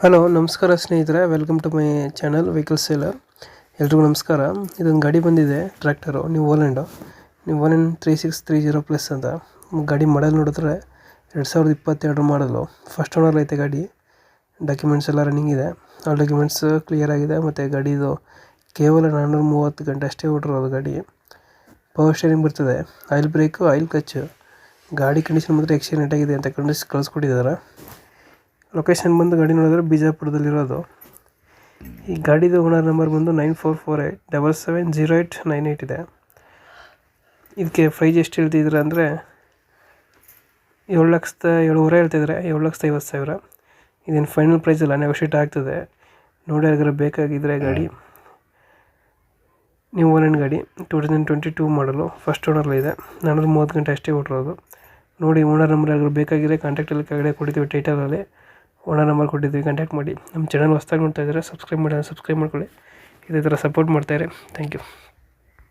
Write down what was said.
Hello ನಮಸ್ಕಾರ ಸ್ನೇಹಿತರೆ. Welcome to my channel vehicle seller ಎಲ್ರಿಗೂ ನಮಸ್ಕಾರ. ಇದೊಂದು ಗಾಡಿ ಬಂದಿದೆ, ಟ್ರ್ಯಾಕ್ಟರು ನೀವು ಓಲೆಂಡು ನೀವು Holland three six three zero plus ಅಂತ. ಗಾಡಿ ಮಾಡಲ್ ನೋಡಿದ್ರೆ ಎರಡು ಸಾವಿರದ ಇಪ್ಪತ್ತೆರಡು ಮಾಡಲು ಫಸ್ಟ್ ಓನರ್ ಐತೆ ಗಾಡಿ. ಡಾಕ್ಯುಮೆಂಟ್ಸ್ ಎಲ್ಲ ರನ್ನಿಂಗ್ ಇದೆ. ಆ ಡಾಕ್ಯುಮೆಂಟ್ಸ್ ಕ್ಲಿಯರ್ ಆಗಿದೆ. ಮತ್ತು ಗಾಡಿದು ಕೇವಲ ನಾನ್ನೂರ ಮೂವತ್ತು ಗಂಟೆ ಅಷ್ಟೇ ಓಡಿರೋದು ಗಾಡಿ. ಪವರ್ ಸ್ಟೇರಿಂಗ್ ಬರ್ತದೆ. ಆಯಿಲ್ ಬ್ರೇಕು ಆಯಿಲ್ ಕಚ್ಚು ಗಾಡಿ ಕಂಡೀಷನ್ ಮಾತ್ರ ಎಕ್ಸಿಡೆಂಟ್ ಆಗಿದೆ ಅಂತ ಕಂಡೀಷನ್ ಕಳಿಸ್ಕೊಟ್ಟಿದ್ದಾರೆ. ಲೊಕೇಶನ್ ಬಂದು ಗಾಡಿ ನೋಡಿದ್ರೆ ಬಿಜಾಪುರದಲ್ಲಿರೋದು. ಈ ಗಾಡಿದು ಓನರ್ ನಂಬರ್ ಬಂದು nine four four eight double seven zero eight nine eight ಇದೆ. ಇದಕ್ಕೆ ಪ್ರೈಸ್ ಎಷ್ಟು ಹೇಳ್ತಿದ್ರೆ ಅಂದರೆ ಏಳು ಲಕ್ಷದ ಏಳುವರೆ ಹೇಳ್ತಿದ್ದಾರೆ. ಏಳು ಲಕ್ಷದ ಐವತ್ತು ಸಾವಿರ. ಇದೇನು ಫೈನಲ್ ಪ್ರೈಸ್ ಅಲ್ಲ ನೆಗೋಷಿಯೇಟ್ ಆಗ್ತದೆ. ನೋಡಿ ಯಾರಿಗಾರ ಬೇಕಾಗಿದ್ದರೆ ಗಾಡಿ. ನೀವು ಒನ್ ಗಾಡಿ two thousand twenty two model first owner ಇದೆ. ನಾನ್ನೂರ ಮೂವತ್ತು ಗಂಟೆ ಅಷ್ಟೇ ಹೊಟ್ಟಿರೋದು ನೋಡಿ ಓನರ್ ನಂಬರ್ ಯಾರಿಗಾರು ಬೇಕಾಗಿದ್ರೆ ಕಾಂಟ್ಯಾಕ್ಟಲ್ಲಿ ಕೆಳಗಡೆ ಕೊಡ್ತೀವಿ ಟೈಟಲಲ್ಲಿ ಓನರ್ ನಂಬರ್ ಕೊಟ್ಟಿದ್ದೀವಿ ಕಾಂಟ್ಯಾಕ್ಟ್ ಮಾಡಿ. ನಮ್ಮ ಚಾನಲ್ ಹೊಸ್ದಾಗಿ ನೋಡ್ತಾ ಇದ್ದರೆ ಸಬ್ಸ್ಕ್ರೈಬ್ ಮಾಡಿ ಸಬ್ಸ್ಕ್ರೈಬ್ ಮಾಡ್ಕೊಳ್ಳಿ. ಇದೇ ಥರ ಸಪೋರ್ಟ್ ಮಾಡ್ತಾಯಿರಿ ಥ್ಯಾಂಕ್ ಯು